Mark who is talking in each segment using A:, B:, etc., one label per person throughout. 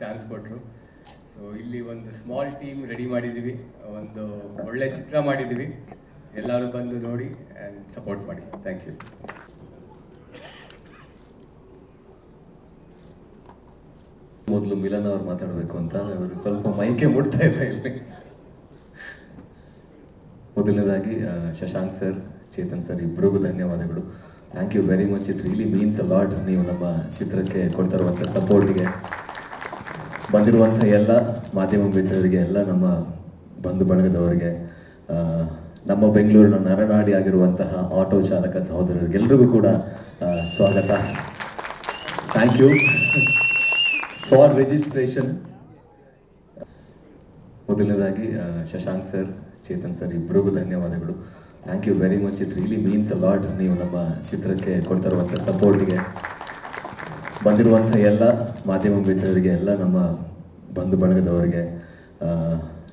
A: Chance ಕೊಟ್ಟರು so ಇಲ್ಲಿ ಒಂದು ಸ್ಮಾಲ್ ಟೀಮ್ ರೆಡಿ ಮಾಡಿದ್ದೀವಿ ಒಂದು ಒಳ್ಳೆ ಚಿತ್ರ ಮಾಡಿದ್ದೀವಿ ಎಲ್ಲರೂ ಬಂದು ನೋಡಿ ಆ್ಯಂಡ್ ಸಪೋರ್ಟ್ ಮಾಡಿ. ಥ್ಯಾಂಕ್ ಯು
B: ಮೊದಲು ಮಿಲನ್ ಅವ್ರು ಮಾತಾಡಬೇಕು ಅಂತ ಅವರು ಸ್ವಲ್ಪ ಮೈಕೆ ಮುಟ್ತಾ ಇಲ್ಲ ಇಲ್ಲಿ. ಮೊದಲನೇದಾಗಿ ಶಶಾಂಕ್ ಸರ್, ಚೇತನ್ ಸರ್ ಇಬ್ಬರಿಗೂ ಧನ್ಯವಾದಗಳು. Thank you very much it really means a lot ನೀವು ನಮ್ಮ ಚಿತ್ರಕ್ಕೆ ಕೊಡ್ತಾ ಇರುವಂಥ ಸಪೋರ್ಟ್ಗೆ ಬಂದಿರುವಂಥ ಎಲ್ಲ ಮಾಧ್ಯಮ ಮಿತ್ರರಿಗೆ, ಎಲ್ಲ ನಮ್ಮ ಬಂಧು ಬಳಗದವರಿಗೆ ನಮ್ಮ ಬೆಂಗಳೂರಿನ ನರನಾಡಿ ಆಗಿರುವಂತಹ ಆಟೋ ಚಾಲಕ ಸಹೋದರರಿಗೆಲ್ಲರಿಗೂ ಕೂಡ ಸ್ವಾಗತ. ಥ್ಯಾಂಕ್ ಯು ಫಾರ್ ರಿಜಿಸ್ಟ್ರೇಷನ್ ಮೊದಲನೇದಾಗಿ ಶಶಾಂಕ್ ಸರ್, ಚೇತನ್ ಸರ್ ಇಬ್ಬರಿಗೂ ಧನ್ಯವಾದಗಳು. Thank you very much it really means a lot ನೀವು ನಮ್ಮ ಚಿತ್ರಕ್ಕೆ ಕೊಡ್ತಾ ಇರುವಂಥ ಸಪೋರ್ಟ್ಗೆ ಬಂದಿರುವಂಥ ಎಲ್ಲ ಮಾಧ್ಯಮ ಮಿತ್ರರಿಗೆ, ಎಲ್ಲ ನಮ್ಮ ಬಂಧು ಬಳಗದವರಿಗೆ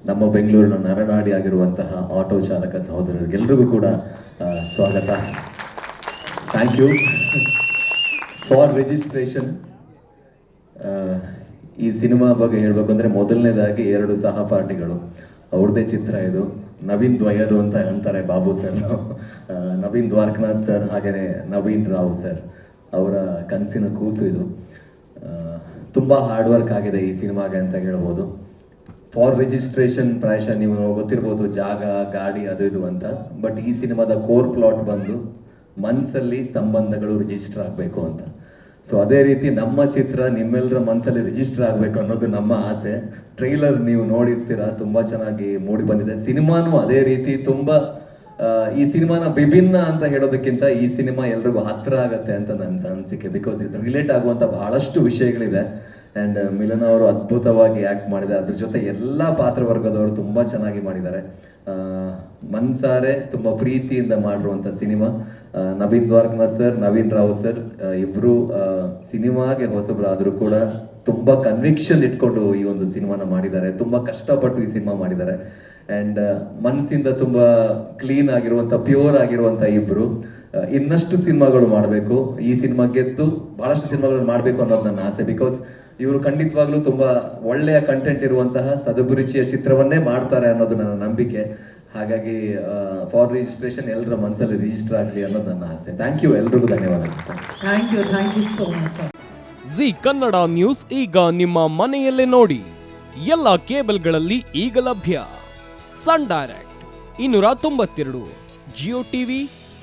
B: ನಮ್ಮ ಬೆಂಗಳೂರಿನ ನರನಾಡಿ ಆಗಿರುವಂತಹ ಆಟೋ ಚಾಲಕ ಸಹೋದರರಿಗೆಲ್ಲರಿಗೂ ಕೂಡ ಸ್ವಾಗತ. ಥ್ಯಾಂಕ್ ಯು ಫಾರ್ ರಿಜಿಸ್ಟ್ರೇಷನ್ ಈ ಸಿನಿಮಾ ಬಗ್ಗೆ ಹೇಳಬೇಕು ಅಂದರೆ ಮೊದಲನೇದಾಗಿ ಎರಡು ಸಹಪಾಠಿಗಳು. ಅವ್ರದ್ದೇ ಚಿತ್ರ ಇದು. ನವೀನ್ ದ್ವಯರು ಅಂತ ಅಂತಾರೆ ಬಾಬು ಸರ್ ನವೀನ್ ದ್ವಾರಕನಾಥ್ ಸರ್ ಹಾಗೇನೆ ನವೀನ್ ರಾವ್ ಸರ್ ಅವರ ಕನಸಿನ ಕೂಸು ಇದು. ತುಂಬಾ ಹಾರ್ಡ್ ವರ್ಕ್ ಆಗಿದೆ ಈ ಸಿನಿಮಾಗೆ ಅಂತ ಹೇಳ್ಬೋದು. ಫಾರ್ ರಿಜಿಸ್ಟ್ರೇಷನ್ ಪ್ರಾಯಶಃ ನೀವು ಗೊತ್ತಿರ್ಬೋದು ಜಾಗ, ಗಾಡಿ ಅದು ಇದು ಅಂತ. ಬಟ್ ಈ ಸಿನಿಮಾದ ಕೋರ್ ಪ್ಲಾಟ್ ಬಂದು ಮನಸ್ಸಲ್ಲಿ ಸಂಬಂಧಗಳು ರಿಜಿಸ್ಟರ್ ಆಗಬೇಕು ಅಂತ. ಸೊ ಅದೇ ರೀತಿ ನಮ್ಮ ಚಿತ್ರ ನಿಮ್ಮೆಲ್ಲರ ಮನಸ್ಸಲ್ಲಿ ರಿಜಿಸ್ಟರ್ ಆಗಬೇಕು ಅನ್ನೋದು ನಮ್ಮ ಆಸೆ. ಟ್ರೈಲರ್ ನೀವು ನೋಡಿರ್ತೀರಾ, ತುಂಬಾ ಚೆನ್ನಾಗಿ ಮೂಡಿ ಬಂದಿದೆ. ಸಿನಿಮಾನೂ ಅದೇ ರೀತಿ ತುಂಬಾ ಈ ಸಿನಿಮಾನ ವಿಭಿನ್ನ ಅಂತ ಹೇಳೋದಕ್ಕಿಂತ ಈ ಸಿನಿಮಾ ಎಲ್ರಿಗೂ ಹತ್ರ ಆಗತ್ತೆ ಅಂತ ನನ್ನ ಅನಿಸಿಕೆ. ಬಿಕಾಸ್ ಇದು ರಿಲೇಟ್ ಆಗುವಂತ ಬಹಳಷ್ಟು ವಿಷಯಗಳಿದೆ. ಅಂಡ್ ಮಿಲನ್ ಅವರು ಅದ್ಭುತವಾಗಿ ಆ್ಯಕ್ಟ್ ಮಾಡಿದ್ದಾರೆ. ಅದ್ರ ಜೊತೆ ಎಲ್ಲ ಪಾತ್ರವರ್ಗದವರು ತುಂಬ ಚೆನ್ನಾಗಿ ಮಾಡಿದ್ದಾರೆ. ಮನ್ಸಾರೆ ತುಂಬ ಪ್ರೀತಿಯಿಂದ ಮಾಡಿರುವಂಥ cinema. Naveen Dwarakanath sir Naveen Rao sir ಇಬ್ಬರು ಸಿನಿಮಾಗೆ ಹೊಸಬರಾದರೂ ಕೂಡ ತುಂಬ ಕನ್ವಿಕ್ಷನ್ ಇಟ್ಕೊಂಡು ಈ ಒಂದು ಸಿನಿಮಾನ ಮಾಡಿದ್ದಾರೆ. ತುಂಬ ಕಷ್ಟಪಟ್ಟು ಈ ಸಿನಿಮಾ ಮಾಡಿದ್ದಾರೆ. ಆ್ಯಂಡ್ ಮನಸ್ಸಿಂದ ತುಂಬ ಕ್ಲೀನ್ ಆಗಿರುವಂಥ ಪ್ಯೂರ್ ಆಗಿರುವಂಥ ಇಬ್ರು. ಆ, ಇನ್ನಷ್ಟು ಸಿನಿಮಾಗಳು ಮಾಡಬೇಕು. ಈ ಸಿನಿಮಾ ಗೆದ್ದು ಬಹಳಷ್ಟು ಸಿನಿಮಾಗಳು ಮಾಡಬೇಕು ಅನ್ನೋದು ನನ್ನ ಆಸೆ. ಬಿಕಾಸ್ ಇವರು ಖಂಡಿತವಾಗ್ಲೂ ತುಂಬಾ ಒಳ್ಳೆಯ ಕಂಟೆಂಟ್ ಇರುವಂತಹ ಸದಭಿರುಚಿಯ ಚಿತ್ರವನ್ನೇ ಮಾಡ್ತಾರೆ ಅನ್ನೋದು ನನ್ನ ನಂಬಿಕೆ. ಹಾಗಾಗಿ ಫಾರ್ ರಿಜಿಸ್ಟ್ರೇಷನ್ ಎಲ್ಲರ ಮನಸ್ಸಲ್ಲಿ ರಿಜಿಸ್ಟರ್ ಆಗಲಿ ಅನ್ನೋದು ನನ್ನ ಆಸೆ. ಥ್ಯಾಂಕ್ ಯು ಎಲ್ರಿಗೂ
C: ಧನ್ಯವಾದ thank you thank you so much.
D: Zee Kannada news ಈಗ ನಿಮ್ಮ ಮನೆಯಲ್ಲೇ ನೋಡಿ. ಎಲ್ಲ ಕೇಬಲ್ಗಳಲ್ಲಿ ಈಗ ಲಭ್ಯ. ಸನ್ ಡೈರೆಕ್ಟ್ ಇನ್ನೂರ ತೊಂಬತ್ತೆರಡು ಜಿಯೋ ಟಿವಿ